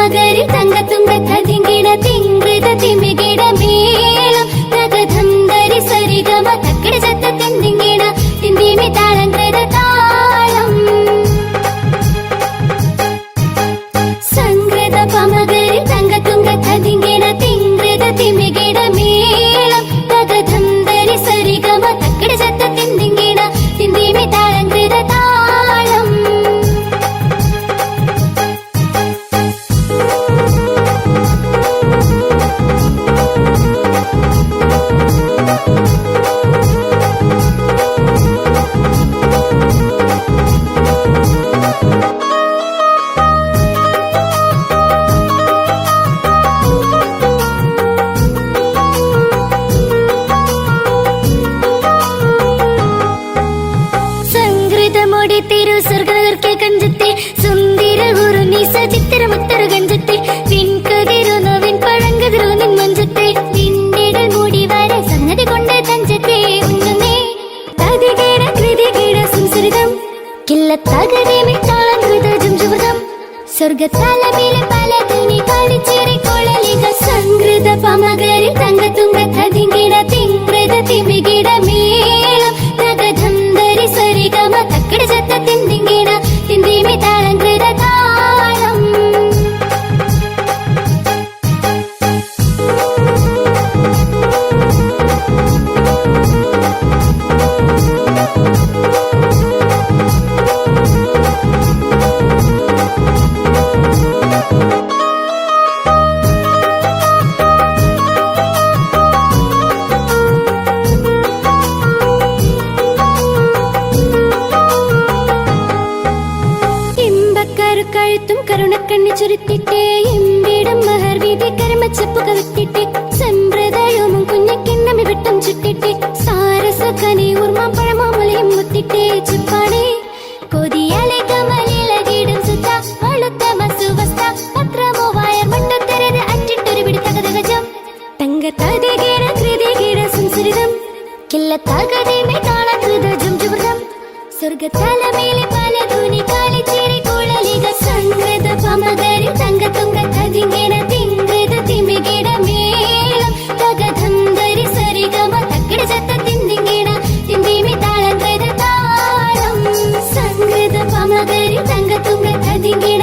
മകരി തങ്കത്തുമ്പ തിങ്കിട തിങ്ങി സ്വർഗത്താല മേലെ പലതിനെ കാണിച്ചേറെ കൊള്ളലി വിട്ടിട്ടേ എമ്പിടം മഹർ വീതി കരമച്ചപ്പുക വിട്ടിട്ടേ. സമ്പ്രദായവും കുഞ്ഞക്കിണ്ണമി വിട്ടും ചുട്ടിട്ടെ. സാരസ കനി ഉർമ്മ പഴമാമലയും മുത്തിട്ടേ. ചുപ്പാണേ കൊതിയാലെ കമലിലകിടും സുത്ത വളുത്ത മസുവസ്ത. മകരി തങ്കത്തുങ്ക കതികിട